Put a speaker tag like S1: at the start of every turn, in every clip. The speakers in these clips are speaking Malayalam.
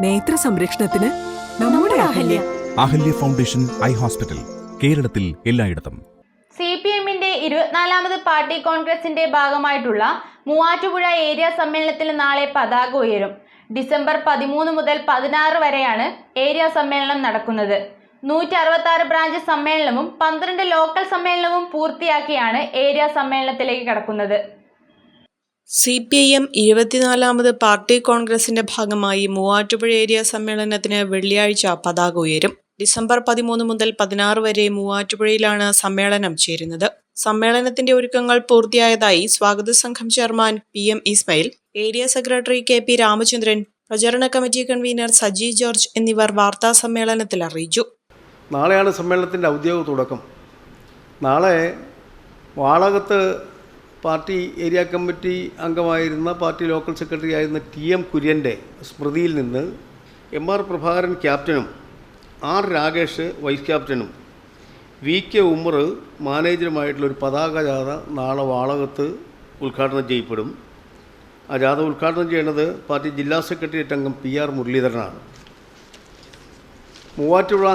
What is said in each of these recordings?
S1: നേത്ര സംരക്ഷണത്തിന് നമ്മുടെ Ahalya.
S2: Ahalya. Foundation eye hospital കേരളത്തിൽ എല്ലായിടത്തും.
S3: സി പി എമ്മിന്റെ ഇരുപത്തിനാലാമത് പാർട്ടി കോൺഗ്രസിന്റെ ഭാഗമായിട്ടുള്ള മൂവാറ്റുപുഴ ഏരിയ സമ്മേളനത്തിൽ നാളെ പതാക ഉയരും. ഡിസംബർ പതിമൂന്ന് മുതൽ പതിനാറ് വരെയാണ് ഏരിയ സമ്മേളനം നടക്കുന്നത്. നൂറ്റി അറുപത്തി ആറ് ബ്രാഞ്ച് സമ്മേളനവും പന്ത്രണ്ട് ലോക്കൽ സമ്മേളനവും പൂർത്തിയാക്കിയാണ് ഏരിയ സമ്മേളനത്തിലേക്ക് കടക്കുന്നത്.
S4: സി പി ഐ എം ഇരുപത്തിനാലാമത് പാർട്ടി കോൺഗ്രസിന്റെ ഭാഗമായി മൂവാറ്റുപുഴ ഏരിയ സമ്മേളനത്തിന് വെള്ളിയാഴ്ച പതാക ഉയരും. ഡിസംബർ പതിമൂന്ന് മുതൽ പതിനാറ് വരെ മൂവാറ്റുപുഴയിലാണ് സമ്മേളനം ചേരുന്നത്. സമ്മേളനത്തിന്റെ ഒരുക്കങ്ങൾ പൂർത്തിയായതായി സ്വാഗത സംഘം chairman P M Ismail area secretary K P Ramachandran പ്രചരണ കമ്മിറ്റി കൺവീനർ സജി ജോർജ് എന്നിവർ വാർത്താ സമ്മേളനത്തിൽ അറിയിച്ചു.
S5: നാളെയാണ് സമ്മേളനത്തിന്റെ ഔദ്യോഗിക തുടക്കം. നാളെ വാളകത്ത് പാർട്ടി ഏരിയ കമ്മിറ്റി അംഗമായിരുന്ന പാർട്ടി ലോക്കൽ സെക്രട്ടറി ആയിരുന്ന ടി എം കുര്യന്റെ സ്മൃതിയിൽ നിന്ന് എം ആർ പ്രഭാകരൻ ക്യാപ്റ്റനും ആർ രാകേഷ് വൈസ് ക്യാപ്റ്റനും വി കെ ഉമ്മർ മാനേജറുമായിട്ടുള്ള ഒരു പതാക ജാഥ നാളെ വാളകത്ത് ഉദ്ഘാടനം ചെയ്യപ്പെടും. ആ ജാഥ ഉദ്ഘാടനം ചെയ്യുന്നത് പാർട്ടി ജില്ലാ സെക്രട്ടേറിയറ്റ് അംഗം P R മുരളീധരനാണ്. Muvattupuzha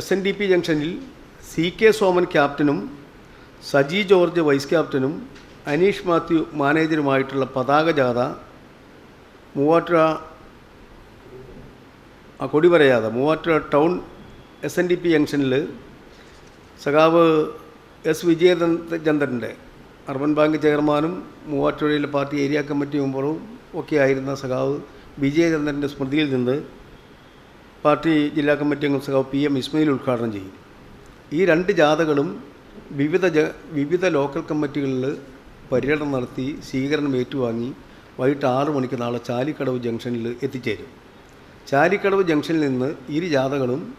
S5: S N D P ജംഗ്ഷനിൽ സി കെ സോമൻ ക്യാപ്റ്റനും സജി ജോർജ് വൈസ് ക്യാപ്റ്റനും അനീഷ് മാത്യു മാനേജറുമായിട്ടുള്ള പതാക ജാഥ മൂവാറ്റുപുഴ ആ കൊടിമര ജാഥ Muvattupuzha town S N D P ജംഗ്ഷനിൽ സഖാവ് എസ് വിജയചന്ദ്രന്റെ അർബൻ ബാങ്ക് ചെയർമാനും മൂവാറ്റുപുഴയിലെ പാർട്ടി ഏരിയ കമ്മിറ്റി മെമ്പറും ഒക്കെ ആയിരുന്ന സഖാവ് വിജയചന്ദ്രന്റെ സ്മൃതിയിൽ നിന്ന് പാർട്ടി ജില്ലാ കമ്മിറ്റി അംഗം സഖാവ് പി എം ഇസ്മയിൽ ഉദ്ഘാടനം ചെയ്യും. ഈ രണ്ട് ജാഥകളും വിവിധ വിവിധ ലോക്കൽ കമ്മിറ്റികളിൽ പര്യടനം നടത്തി സ്വീകരണം ഏറ്റുവാങ്ങി വൈകിട്ട് ആറു മണിക്ക് നാളെ ചാലിക്കടവ് ജംഗ്ഷനിൽ എത്തിച്ചേരും. ചാലിക്കടവ് ജംഗ്ഷനിൽ നിന്ന് ഇരു ജാഥകളും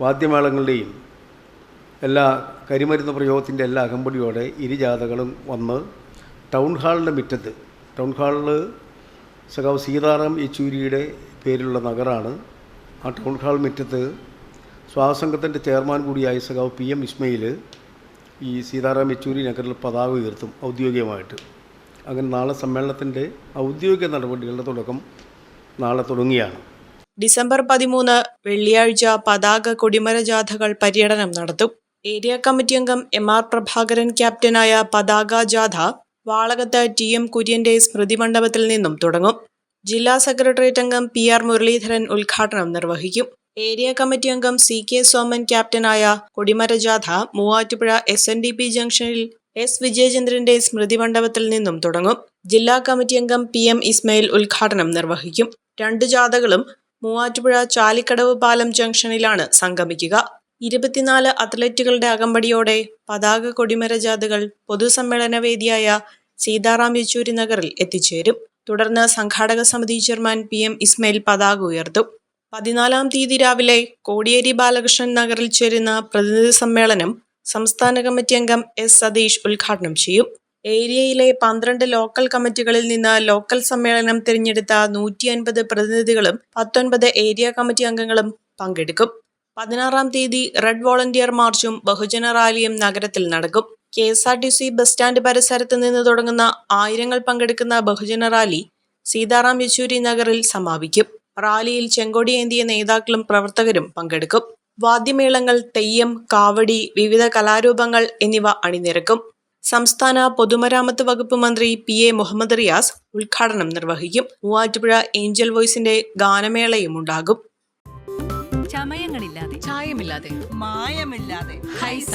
S5: വാദ്യമേളങ്ങളുടെയും എല്ലാ കരിമരുന്ന് പ്രയോഗത്തിന്റെ എല്ലാ അകമ്പടിയോടെ ഇരു ജാഥകളും വന്ന് ടൗൺ ഹാളിന്റെ മുറ്റത്ത് ടൗൺ ഹാളിൽ സഖാവ് സീതാറാം യെച്ചൂരിയുടെ പേരിലുള്ള നഗറാണ്. ആ ടൗൺ ഹാൾ മുറ്റത്ത് സ്വാസംഘത്തിന്റെ ചെയർമാൻ കൂടിയായ സഖാവ് പി എം ഇസ്മയിൽ ഈ സീതാറാം യെച്ചൂരി നഗറിൽ പതാക ഉയർത്തും ഔദ്യോഗികമായിട്ട്. അങ്ങനെ നാളെ സമ്മേളനത്തിന്റെ ഔദ്യോഗിക നടപടികളുടെ തുടക്കം നാളെ തുടങ്ങിയാണ്
S4: ഡിസംബർ പതിമൂന്ന് വെള്ളിയാഴ്ച പതാക കൊടിമര ജാഥകൾ പര്യടനം നടത്തും. ഏരിയ കമ്മിറ്റി അംഗം എം ആർ പ്രഭാകരൻ ക്യാപ്റ്റനായ പതാക ജാഥ വാളകത്ത് ടി എം കുര്യന്റെ സ്മൃതി മണ്ഡപത്തിൽ നിന്നും തുടങ്ങും. ജില്ലാ സെക്രട്ടേറിയറ്റ് അംഗം പി ആർ മുരളീധരൻ ഉദ്ഘാടനം നിർവഹിക്കും. ഏരിയ കമ്മിറ്റി അംഗം സി കെ സോമൻ ക്യാപ്റ്റനായ കൊടിമര ജാഥ Muvattupuzha S N D P ജംഗ്ഷനിൽ എസ് വിജയചന്ദ്രന്റെ സ്മൃതി മണ്ഡപത്തിൽ നിന്നും തുടങ്ങും. ജില്ലാ കമ്മിറ്റി അംഗം പി എം ഇസ്മയിൽ ഉദ്ഘാടനം നിർവഹിക്കും. രണ്ട് ജാഥകളും മൂവാറ്റുപുഴ ചാലിക്കടവ് പാലം ജംഗ്ഷനിലാണ് സംഗമിക്കുക. ഇരുപത്തിനാല് അത്ലറ്റുകളുടെ അകമ്പടിയോടെ പതാക കൊടിമര ജാഥകൾ പൊതുസമ്മേളന വേദിയായ സീതാറാം യെച്ചൂരി നഗറിൽ എത്തിച്ചേരും. തുടർന്ന് സംഘാടക സമിതി ചെയർമാൻ പി എം ഇസ്മയിൽ പതാക ഉയർത്തും. പതിനാലാം തീയതി രാവിലെ കോടിയേരി ബാലകൃഷ്ണൻ നഗറിൽ ചേരുന്ന പ്രതിനിധി സമ്മേളനം സംസ്ഥാന കമ്മിറ്റി അംഗം എസ് സതീഷ് ഉദ്ഘാടനം ചെയ്യും. ഏരിയയിലെ പന്ത്രണ്ട് ലോക്കൽ കമ്മിറ്റികളിൽ നിന്ന് ലോക്കൽ സമ്മേളനം തിരഞ്ഞെടുത്ത നൂറ്റി അൻപത് പ്രതിനിധികളും പത്തൊൻപത് ഏരിയ കമ്മിറ്റി അംഗങ്ങളും പങ്കെടുക്കും. പതിനാറാം തീയതി റെഡ് വോളണ്ടിയർ മാർച്ചും ബഹുജന റാലിയും നഗരത്തിൽ നടക്കും. K S R T C bus stand പരിസരത്ത് നിന്ന് തുടങ്ങുന്ന ആയിരങ്ങൾ പങ്കെടുക്കുന്ന ബഹുജന റാലി സീതാറാം യെച്ചൂരി നഗറിൽ സമാപിക്കും. റാലിയിൽ ചെങ്കോടിയേന്തിയ നേതാക്കളും പ്രവർത്തകരും പങ്കെടുക്കും. വാദ്യമേളങ്ങൾ തെയ്യം കാവടി വിവിധ കലാരൂപങ്ങൾ എന്നിവ അണിനിരക്കും. സംസ്ഥാന പൊതുമരാമത്ത് വകുപ്പ് മന്ത്രി പി എ മുഹമ്മദ് റിയാസ് ഉദ്ഘാടനം നിർവഹിക്കും. മൂവാറ്റുപുഴ ഏഞ്ചൽ വോയ്സിന്റെ ഗാനമേളയും ഉണ്ടാകും.
S6: ചമയങ്ങളില്ലാതെ
S1: ചായമില്ലാതെ
S6: മായമില്ലാതെ ഹൈസ.